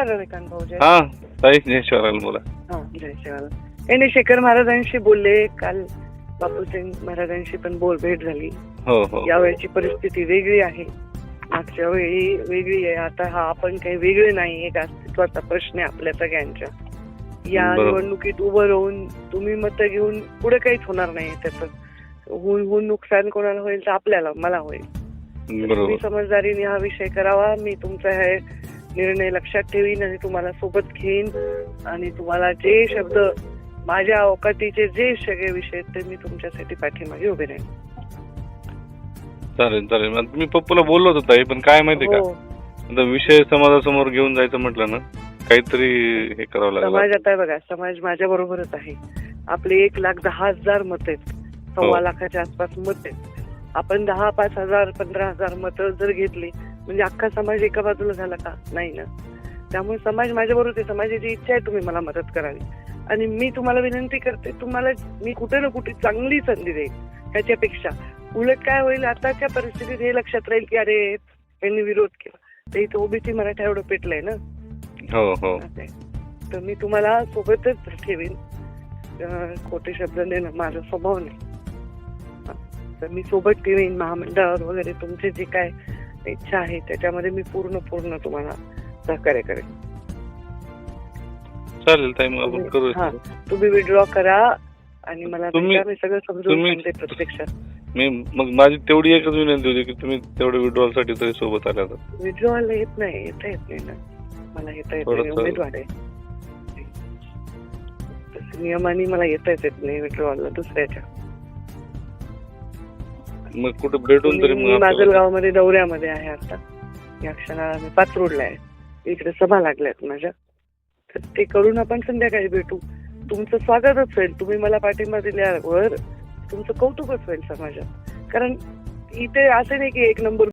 नमस्कार रविकांत भाऊजी हा ताई ज्ञानेश्वराला बोला. हा जय शिवाला काही नाही शेखर महाराजांशी बोलले. काल बापूसिंग महाराजांशी पण बोल भेट झाली. हो हो. यावेळची परिस्थिती वेगळी आहे. मागच्या वेळी वेगळी आहे. आता हा आपण काही वेगळे नाही. एक अस्तित्वाचा प्रश्न आहे आपल्या सगळ्यांच्या. या. निवडणुकीत उभं राहून तुम्ही मतं घेऊन पुढे काहीच होणार नाही त्याचं. होऊन होऊन नुकसान कोणाला होईल तर आपल्याला मला होईल. तुम्ही समजदारीने हा विषय करावा. मी तुमचा हे निर्णय लक्षात ठेवीन आणि तुम्हाला सोबत घेईन. आणि तुम्हाला जे शब्द माझ्या अवकातीचे जे सगळे विषय आहेत ते मी तुमच्यासाठी पाठीमागे उभे राहीन. चालेल चालेल. आता मी पप्पूला बोललो होतो ताई पण काय माहिती का? हो. आता विषय समाजासमोर घेऊन जायचं म्हटलं ना काहीतरी हे करावं लागलं. समाज आता बघा समाज माझ्या बरोबरच आहे. आपले एक लाख दहा हजार मत आहेत. सव्वा हो. लाखाच्या आसपास मत आहेत. आपण दहा पाच हजार पंधरा हजार मतं जर घेतली म्हणजे अख्खा समाज एका बाजूला झाला का? नाही ना. त्यामुळे समाज माझ्या बरोबर आहे. समाजाची इच्छा आहे तुम्ही मला मदत करावी. आणि मी तुम्हाला विनंती करते तुम्हाला मी कुठे ना कुठे चांगली संधी देईन. त्याच्यापेक्षा उलट काय होईल आताच्या परिस्थितीत हे लक्षात राहील की अरे यांनी विरोध केला. ते इथं ओबीसी मराठा एवढं पेटलंय ना. हो हो. तर मी तुम्हाला सोबतच ठेवीन. खोटे शब्द देणं माझा स्वभाव नाही. तर मी सोबत ठेवीन महामंडळावर वगैरे तुमचे जे काय इच्छा आहे त्याच्यामध्ये मी पूर्ण पूर्ण तुम्हाला सहकार्य करेन. चालेल ताई मग आपण करू हा. तुम्ही विड्रॉ करा आणि मला तुम्ही- भेटा, मी सगळं समजून तुम्ही- सांगते प्रत्यक्षात. मी मग माझी तेवढी एकच विनंती होती की तुम्ही तेवढ्या withdrawal साठी तरी सोबत आल्या तर. विड्रॉला येत नाही येता येत नाही ना. मला येता येत नाही थोडंसं- उमेदवार आहे. तसं नियमाने मला येताच येत नाही विड्रॉला दुसऱ्याच्या. मग कुठे भेटून तरी मी मग आपल्याला- माजलगावमध्ये दौऱ्यामध्ये आहे आता. या क्षणाला मी पाचरोडला आहे. इकडे सभा लागल्यात माझ्या. तर ते करून आपण संध्याकाळी भेटू. तुमचं स्वागतच होईल. तुम्ही मला पाठिंबा दिल्यावर तुमचं कौतुकच होईल समाजात. कारण इथे असं नाही की एक नंबर